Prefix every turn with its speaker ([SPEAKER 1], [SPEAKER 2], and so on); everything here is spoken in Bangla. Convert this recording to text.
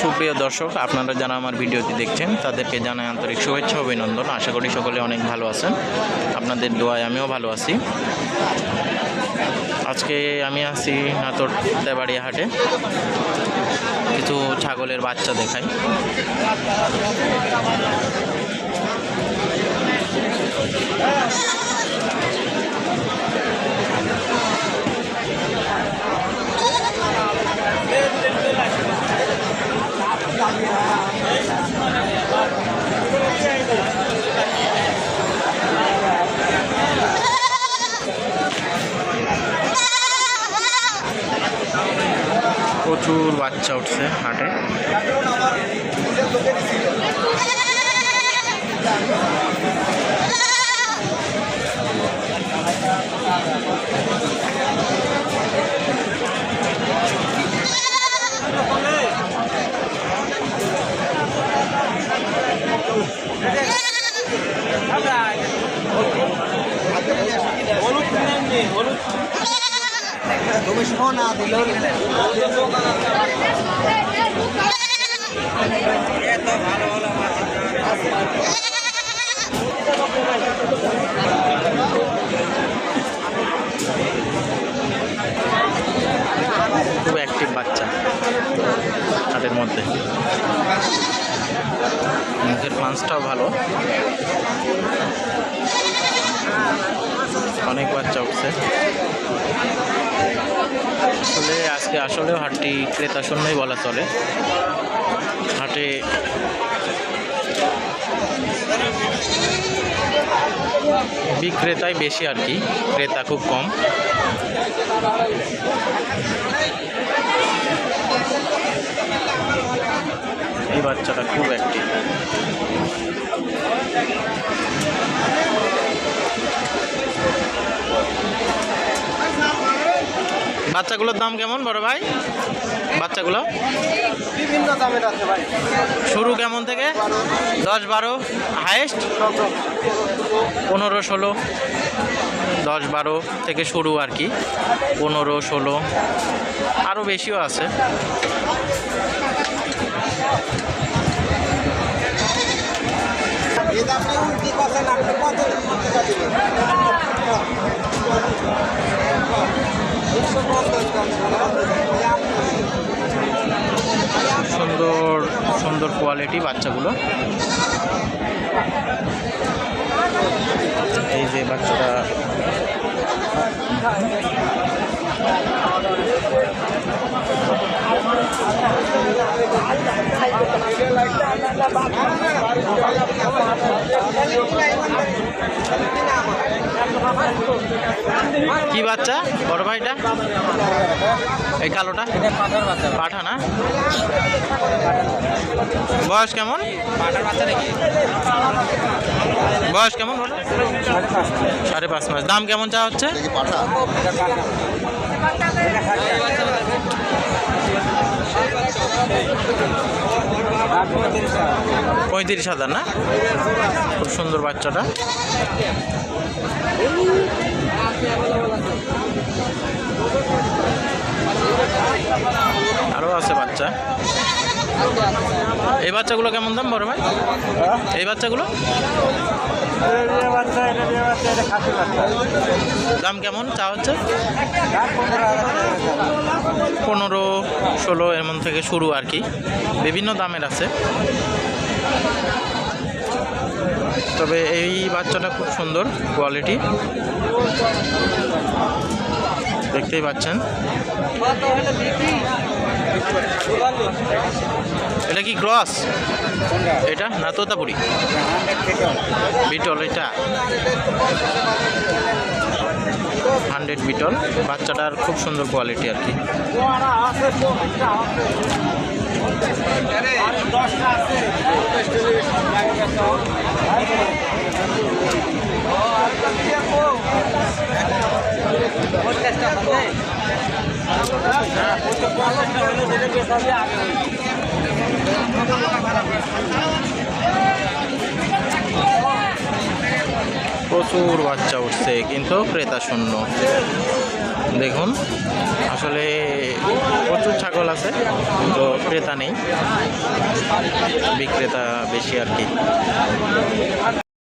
[SPEAKER 1] সুপ্রিয় দর্শক, আপনারা যারা আমার ভিডিওটি দেখছেন, তাদেরকে জানাই আন্তরিক শুভেচ্ছা, অভিনন্দন। আশা করি সকলে অনেক ভালো আছেন। আপনাদের দোয়ায় আমিও ভালো আছি। আজকে আমি আছি নাটোর তেবাড়িয়া হাটে। কিছু ছাগলের বাচ্চা দেখাই। প্রচুর বাচ্চা উঠছে হাটে।
[SPEAKER 2] তুমি সোনা দিল।
[SPEAKER 1] খুব অ্যাক্টিভ বাচ্চা হাটের মধ্যে। মুখের পাঁচটাও ভালো। অনেক বাচ্চা উঠছে। আজকে আসলেও হাটটি ক্রেতা শূন্যই বলা চলে। হাটে বিক্রেতাই বেশি আর কি, ক্রেতা খুব কম। এই বাচ্চাটা খুব অ্যাক্টিভ বাচ্চাগুলোর দাম কেমন বড় ভাই? বাচ্চাগুলো?
[SPEAKER 2] বিভিন্ন দামের আছে ভাই।
[SPEAKER 1] শুরু কেমন থেকে? দশ বারো। হায়েস্ট? পনেরো ষোলো। দশ বারো থেকে শুরু আর কি। পনেরো ষোলো। আরও বেশিও আছে। সুন্দর সুন্দর কোয়ালিটি বাচ্চাগুলো। এই যে বাচ্চাটা। কি বাচ্চা? বড় ভাইটা? এই কালোটা? পাঠা না? বয়স কেমন? বয়স কেমন সাড়ে পাঁচ মাস। দাম কেমন চা হচ্ছে? পঁয়ত্রিশ হাজার না? খুব সুন্দর বাচ্চাটা। আরও আছে বাচ্চা। এই বাচ্চাগুলো কেমন দাম বড় ভাই? এই বাচ্চাগুলো? দাম কেমন? চা হচ্ছে? পনেরো, ষোলো এমন থেকে শুরু আর কি। বিভিন্ন দামের আছে। তবে এই বাচ্চাটা খুব সুন্দর কোয়ালিটি। দেখতেই পাচ্ছেন। এটা কি ক্রস? এটা না তোতাপুরি? বিটল, এটা। হান্ড্রেড বিটল। বাচ্চাটার খুব সুন্দর কোয়ালিটি আর কি। প্রচুর বাচ্চা উঠছে কিন্তু ক্রেতা শূন্য। দেখুন। আসলে প্রচুর ছাগল আছে তো ক্রেতা নেই। বিক্রেতা বেশি আর কি।